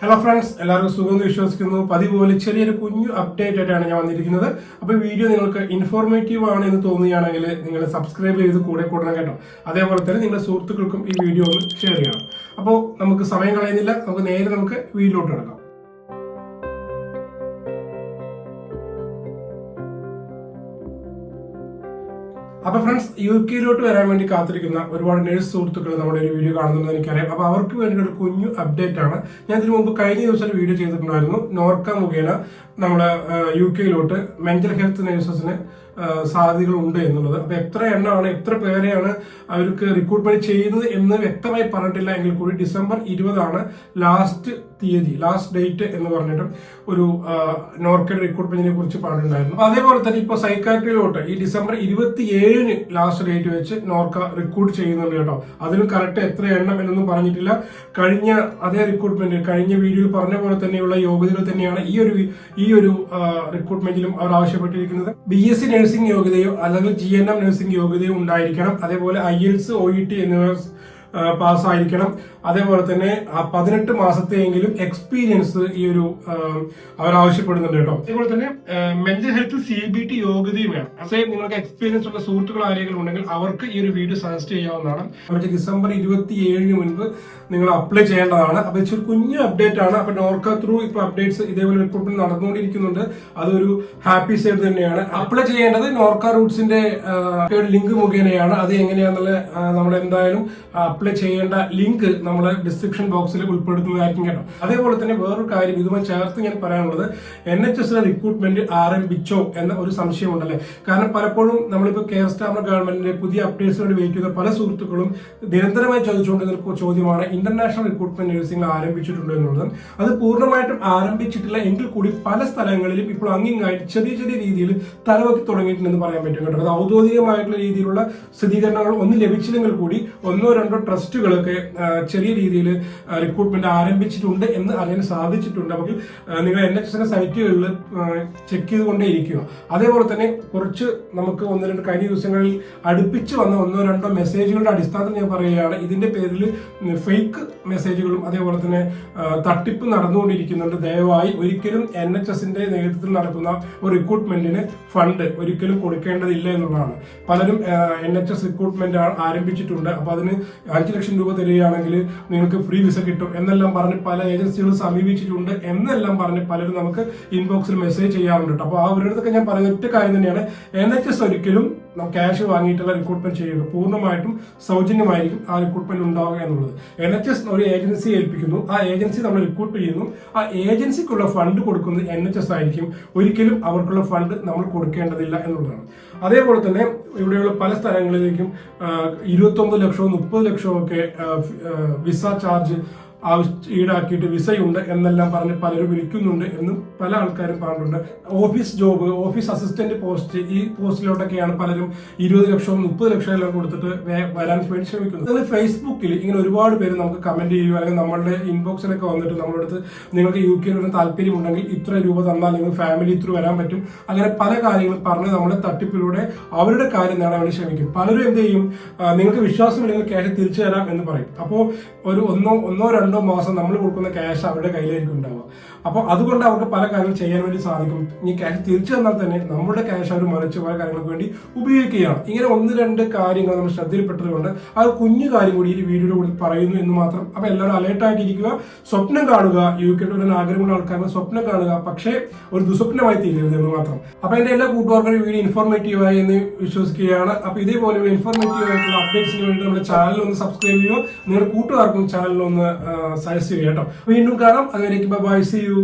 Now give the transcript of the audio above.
Hello friends എല്ലാവർക്കും സുഖം വിശ്വസിക്കുന്നു. പതിവ് പോലെ ചെറിയൊരു കുഞ്ഞു അപ്ഡേറ്റ് ആയിട്ടാണ് ഞാൻ വന്നിരിക്കുന്നത്. അപ്പോൾ വീഡിയോ നിങ്ങൾക്ക് ഇൻഫോർമേറ്റീവ് ആണ് എന്ന് തോന്നുകയാണെങ്കിൽ നിങ്ങൾ സബ്സ്ക്രൈബ് ചെയ്ത് കൂടെ കൂടണം കേട്ടോ. അതേപോലെ തന്നെ നിങ്ങളുടെ സുഹൃത്തുക്കൾക്കും ഈ വീഡിയോ ഒന്ന് ഷെയർ ചെയ്യണം. അപ്പോൾ നമുക്ക് സമയം കളയുന്നില്ല. നമുക്ക് നേരെ നമുക്ക് വീഡിയോട്ട് കിടക്കാം. അപ്പൊ ഫ്രണ്ട്സ് യു കെയിലോട്ട് വരാൻ വേണ്ടി കാത്തിരിക്കുന്ന ഒരുപാട് നേഴ്സ് സുഹൃത്തുക്കൾ നമ്മുടെ ഒരു വീഡിയോ കാണുന്നുണ്ട് എനിക്കറിയാം. അപ്പൊ അവർക്ക് വേണ്ടി ഒരു കുഞ്ഞു അപ്ഡേറ്റ് ആണ്. ഞാൻ ഇതിനു മുമ്പ് കഴിഞ്ഞ ദിവസം ഒരു വീഡിയോ ചെയ്തിട്ടുണ്ടായിരുന്നു. നോർക്ക മുഖേന നമ്മുടെ യു കെയിലോട്ട് മെന്റൽ ഹെൽത്ത് നേഴ്സസിന് സാധ്യതകൾ ഉണ്ട് എന്നുള്ളത്. അപ്പൊ എത്ര എണ്ണമാണ് എത്ര പേരെയാണ് അവർക്ക് റിക്രൂട്ട്മെന്റ് ചെയ്യുന്നത് എന്ന് വ്യക്തമായി പറഞ്ഞിട്ടില്ല. എങ്കിൽ കൂടി ഡിസംബർ ഇരുപതാണ് ലാസ്റ്റ് തീയതി ലാസ്റ്റ് ഡേറ്റ് എന്ന് പറഞ്ഞിട്ട് ഒരു നോർക്കഡ് റിക്രൂട്ട്മെന്റിനെ കുറിച്ച് പറഞ്ഞിട്ടുണ്ടായിരുന്നു. അതേപോലെ തന്നെ ഇപ്പോൾ സൈക്കാട്രിയിലോട്ട് ഈ ഡിസംബർ ഇരുപത്തി ഏഴിന് ലാസ്റ്റ് ഡേറ്റ് വെച്ച് നോർക്ക റിക്രൂട്ട് ചെയ്യുന്നുണ്ട് കേട്ടോ. അതിന് കറക്റ്റ് എത്ര എണ്ണം എന്നൊന്നും പറഞ്ഞിട്ടില്ല. കഴിഞ്ഞ അതേ റിക്രൂട്ട്മെന്റ് കഴിഞ്ഞ വീഡിയോയിൽ പറഞ്ഞ പോലെ തന്നെയുള്ള യോഗ്യതകൾ തന്നെയാണ് ഈ ഒരു ഈ ഒരു റിക്രൂട്ട്മെന്റിലും അവർ ആവശ്യപ്പെട്ടിരിക്കുന്നത്. ബി എസ് സി നഴ്സിംഗ് യോഗ്യതയോ അല്ലെങ്കിൽ ജി എൻ എം നഴ്സിംഗ് യോഗ്യതയോ ഉണ്ടായിരിക്കണം. അതേപോലെ IELTS O E T എന്നിവ പാസ്സായിരിക്കണം. അതേപോലെ തന്നെ ആ പതിനെട്ട് മാസത്തെയെങ്കിലും എക്സ്പീരിയൻസ് ഈ ഒരു അവർ ആവശ്യപ്പെടുന്നുണ്ട് കേട്ടോ. അതേപോലെ തന്നെ mental health C B T യോഗ്യതയും വേണം. അസേ നിങ്ങൾക്ക് എക്സ്പീരിയൻസ് ഉള്ള സുഹൃത്തുക്കൾ ആരെങ്കിലും ഉണ്ടെങ്കിൽ അവർക്ക് ഈ ഒരു വീഡിയോ സജസ്റ്റ് ചെയ്യാവുന്നതാണ്. അവർക്ക് ഡിസംബർ ഇരുപത്തി ഏഴിന് മുൻപ് നിങ്ങൾ അപ്ലൈ ചെയ്യേണ്ടതാണ്. അപ്പൊ ഇച്ചിരി കുഞ്ഞു അപ്ഡേറ്റ് ആണ്. അപ്പൊ നോർക്ക ത്രൂ ഇപ്പൊ അപ്ഡേറ്റ്സ് ഇതേപോലെ റിക്രൂട്ട്മെന്റ് നടന്നുകൊണ്ടിരിക്കുന്നുണ്ട്. അതൊരു ഹാപ്പി സൈഡ് തന്നെയാണ്. അപ്ലൈ ചെയ്യേണ്ടത് നോർക്ക റൂട്ട്സിന്റെ ലിങ്ക് മുഖേനയാണ്. അത് എങ്ങനെയാണെന്നുള്ള നമ്മൾ എന്തായാലും അപ്ലൈ ചെയ്യേണ്ട ലിങ്ക് നമ്മൾ ഡിസ്ക്രിപ്ഷൻ ബോക്സിൽ ഉൾപ്പെടുത്തുന്നതായിരിക്കും കേട്ടോ. അതേപോലെ തന്നെ വേറൊരു കാര്യം ഇതുമായി ചേർത്ത് ഞാൻ പറയാനുള്ളത് എൻ എച്ച് എസിലെ റിക്രൂട്ട്മെന്റ് ആരംഭിച്ചോ എന്ന ഒരു സംശയമുണ്ടല്ലേ? കാരണം പലപ്പോഴും നമ്മളിപ്പോൾ കെയർ സ്റ്റാമർ ഗവൺമെന്റിന്റെ പുതിയ അപ്ഡേറ്റ്സ് വേണ്ടി വെയിറ്റ് ചെയ്ത പല സുഹൃത്തുക്കളും നിരന്തരമായി ചോദിച്ചുകൊണ്ടിരുന്ന ചോദ്യമാണ് ഇന്റർനാഷണൽ റിക്രൂട്ട്മെന്റ് നഴ്സിംഗ് ആരംഭിച്ചിട്ടുണ്ടോ എന്നുള്ളത്. അത് പൂർണമായിട്ടും ആരംഭിച്ചിട്ടില്ല എങ്കിൽ കൂടി പല സ്ഥലങ്ങളിലും ഇപ്പോൾ അങ്ങിങ്ങായിട്ട് ചെറിയ ചെറിയ രീതിയിൽ തലവെക്കി തുടങ്ങിയിട്ടുണ്ടെന്ന് പറയാൻ പറ്റും കേട്ടോ. അത് ഔദ്യോഗികമായിട്ടുള്ള രീതിയിലുള്ള സ്ഥിരീകരണങ്ങൾ ഒന്നും ലഭിച്ചില്ലെങ്കിൽ കൂടി ഒന്നോ രണ്ടോ ട്രസ്റ്റുകളൊക്കെ ചെറിയ രീതിയിൽ റിക്രൂട്ട്മെന്റ് ആരംഭിച്ചിട്ടുണ്ട് എന്ന് അറിയാൻ സാധിച്ചിട്ടുണ്ട്. അപ്പോൾ നിങ്ങൾ എൻ എച്ച് എസിന്റെ സൈറ്റുകളിൽ ചെക്ക് ചെയ്തുകൊണ്ടേ ഇരിക്കുക അതേപോലെ തന്നെ കുറച്ച് നമുക്ക് ഒന്ന് രണ്ട് കഴിഞ്ഞ ദിവസങ്ങളിൽ അടുപ്പിച്ച് വന്ന ഒന്നോ രണ്ടോ മെസ്സേജുകളുടെ അടിസ്ഥാനത്തിൽ ഞാൻ പറയുകയാണ്. ഇതിന്റെ പേരിൽ ഫേക്ക് മെസ്സേജുകളും അതേപോലെ തന്നെ തട്ടിപ്പ് നടന്നുകൊണ്ടിരിക്കുന്നുണ്ട്. ദയവായി ഒരിക്കലും എൻ എച്ച് എസിന്റെ നേതൃത്വത്തിൽ നടക്കുന്ന ഒരു റിക്രൂട്ട്മെന്റിന് ഫണ്ട് ഒരിക്കലും കൊടുക്കേണ്ടതില്ല എന്നുള്ളതാണ്. പലരും എൻ എച്ച് എസ് റിക്രൂട്ട്മെന്റ് ആരംഭിച്ചിട്ടുണ്ട്. അപ്പൊ അതിന് അഞ്ച് ലക്ഷം രൂപ തരികയാണെങ്കിൽ നിങ്ങൾക്ക് ഫ്രീ വിസ കിട്ടും എന്നെല്ലാം പറഞ്ഞ് പല ഏജൻസികളും സമീപിച്ചിട്ടുണ്ട് എന്നെല്ലാം പറഞ്ഞ് പലരും നമുക്ക് ഇൻബോക്സിൽ മെസ്സേജ് ചെയ്യാറുണ്ട് കേട്ടോ. അപ്പോൾ ആ അടുത്തൊക്കെ ഞാൻ പറയുന്ന ഒറ്റ കാര്യം തന്നെയാണ്. എൻ എച്ച് എസ് ഒരിക്കലും ക്യാഷ് വാങ്ങിയിട്ടുള്ള റിക്രൂട്ട്മെന്റ് ചെയ്യുക. പൂർണമായിട്ടും സൗജന്യമായിരിക്കും ആ റിക്രൂട്ട്മെന്റ് ഉണ്ടാവുക എന്നുള്ളത്. എൻ എച്ച് എസ് ഒരു ഏജൻസി ഏൽപ്പിക്കുന്നു. ആ ഏജൻസി നമ്മൾ റിക്രൂട്ട് ചെയ്യുന്നു. ആ ഏജൻസിക്കുള്ള ഫണ്ട് കൊടുക്കുന്നത് എൻ എച്ച് എസ് ആയിരിക്കും. ഒരിക്കലും അവർക്കുള്ള ഫണ്ട് നമ്മൾ കൊടുക്കേണ്ടതില്ല എന്നുള്ളതാണ്. അതേപോലെ തന്നെ ഇവിടെയുള്ള പല സ്ഥലങ്ങളിലേക്കും ഇരുപത്തി ഒമ്പത് ലക്ഷവും മുപ്പത് ലക്ഷവും ഒക്കെ ആ, ആ, വിസ ചാർജ് ഈടാക്കിയിട്ട് വിസയുണ്ട് എന്നെല്ലാം പറഞ്ഞ് പലരും വിളിക്കുന്നുണ്ട് എന്ന് പല ആൾക്കാരും പറഞ്ഞിട്ടുണ്ട്. Office job office assistant post ഈ പോസ്റ്റിലോട്ടൊക്കെയാണ് പലരും ഇരുപത് ലക്ഷവും മുപ്പത് ലക്ഷം എല്ലാം കൊടുത്തിട്ട് വരാൻ വേണ്ടി ശ്രമിക്കുന്നത്. നിങ്ങൾ ഫേസ്ബുക്കിൽ ഇങ്ങനെ ഒരുപാട് പേര് നമുക്ക് കമന്റ് ചെയ്യുക അല്ലെങ്കിൽ നമ്മളുടെ ഇൻബോക്സിലൊക്കെ വന്നിട്ട് നമ്മുടെ അടുത്ത് നിങ്ങൾക്ക് യു കെയിൽ വരാൻ താല്പര്യമുണ്ടെങ്കിൽ ഇത്ര രൂപ തന്നാൽ നിങ്ങൾ ഫാമിലി ത്രൂ വരാൻ പറ്റും. അങ്ങനെ പല കാര്യങ്ങളും പറഞ്ഞ് നമ്മുടെ തട്ടിപ്പിലൂടെ അവരുടെ കാര്യം നേടാൻ വേണ്ടി ശ്രമിക്കും. പലരും എന്ത് ചെയ്യും? നിങ്ങൾക്ക് വിശ്വാസമില്ലെങ്കിൽ ക്യാഷ് തിരിച്ചു തരാം എന്ന് പറയും. അപ്പോൾ ഒരു ഒന്നോ ഒന്നോ രണ്ടോ മാസം നമ്മൾ കൊടുക്കുന്ന ക്യാഷ് അവരുടെ കയ്യിലായിരിക്കും ഉണ്ടാവുക. അപ്പോൾ അതുകൊണ്ട് അവർക്ക് പല കാര്യങ്ങൾ ചെയ്യാൻ വേണ്ടി സാധിക്കും. ഈ ക്യാഷ് തിരിച്ചു തന്നാൽ തന്നെ നമ്മുടെ ക്യാഷ് അവർ മറിച്ച് പല കാര്യങ്ങൾക്ക് വേണ്ടി ഉപയോഗിക്കുകയാണ്. ഇങ്ങനെ ഒന്ന് രണ്ട് കാര്യങ്ങൾ നമ്മൾ ശ്രദ്ധയിൽപ്പെട്ടതുകൊണ്ട് ആ കുഞ്ഞു കാര്യം കൂടി ഈ വീഡിയോയുടെ കൂടി പറയുന്നു എന്ന് മാത്രം അപ്പോൾ എല്ലാവരും അലേർട്ടായിട്ടിരിക്കുക സ്വപ്നം കാണുക. യു കെ ഒരു ആഗ്രഹമുള്ള ആൾക്കാരുടെ സ്വപ്നം കാണുക. പക്ഷേ ഒരു ദുസ്വപ്നമായി തീരരുത് എന്ന് മാത്രം. അപ്പോൾ എന്റെ എല്ലാ കൂട്ടുകാർക്കും വീഡിയോ ഇൻഫോർമേറ്റീവ് ആയി എന്ന് വിശ്വസിക്കുകയാണ്. അപ്പോൾ ഇതേപോലെ ഇൻഫോർമേറ്റീവ് ആയിട്ടുള്ള അപ്ഡേറ്റ്സിന് വേണ്ടി നമ്മുടെ ചാനൽ ഒന്ന് സബ്സ്ക്രൈബ് ചെയ്യുക. നിങ്ങളുടെ കൂട്ടുകാർക്കും ചാനലിൽ ഒന്ന് സജസ്റ്റ് ചെയ്യും കേട്ടോ വീണ്ടും കാണാം. അതുവരേക്കും ബൈ സി യു